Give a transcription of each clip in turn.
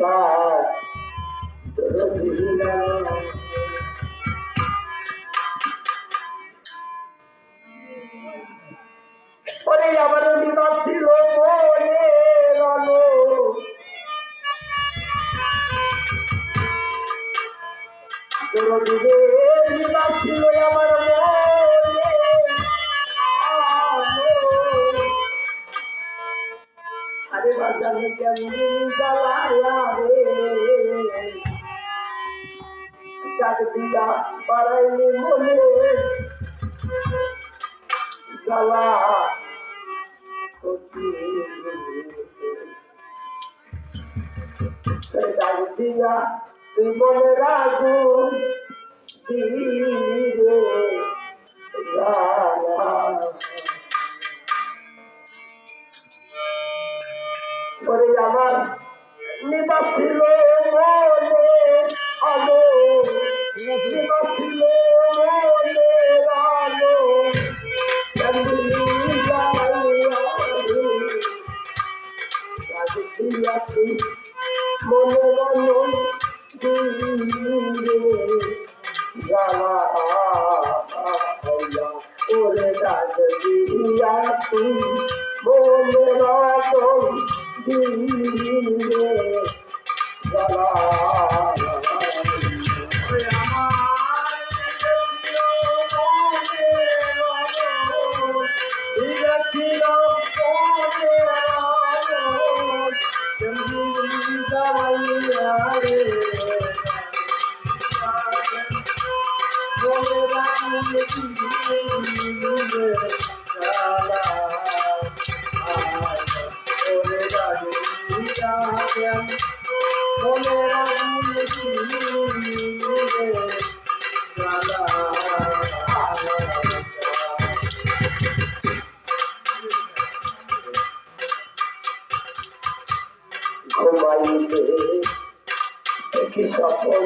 যায় দিয়া তুই বলে রাখু আমার নিবাস ছিল তুমি মনে রাখো দিন দিন ঘুমাইতে সফল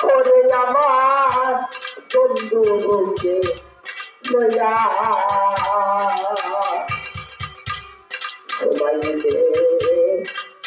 করে আমার বন্ধু বলছে ঘুমাইতে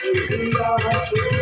يا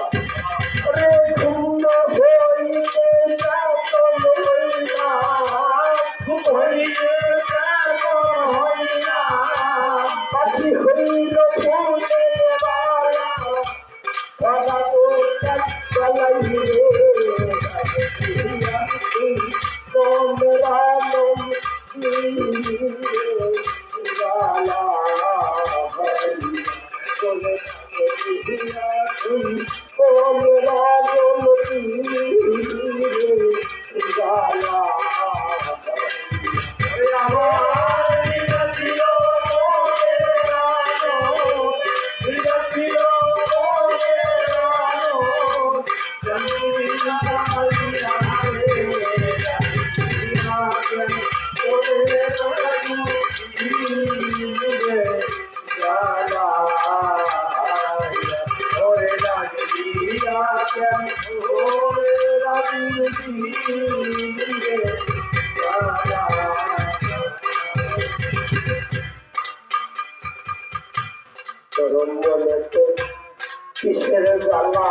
কিসের জ্বালা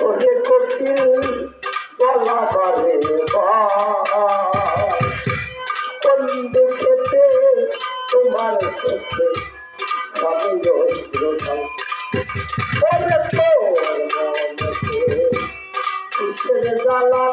ওদের কঠিন জ্বালা করে বন্ধু খেতে তোমার খেতে সবাই রোজ রোজ la la.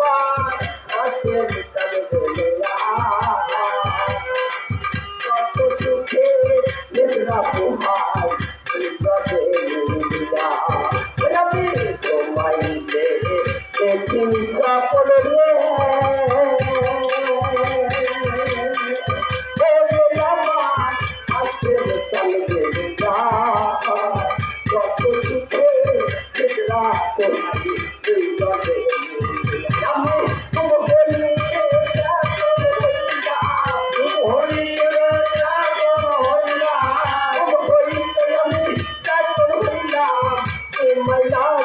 Come on, I'm Mau.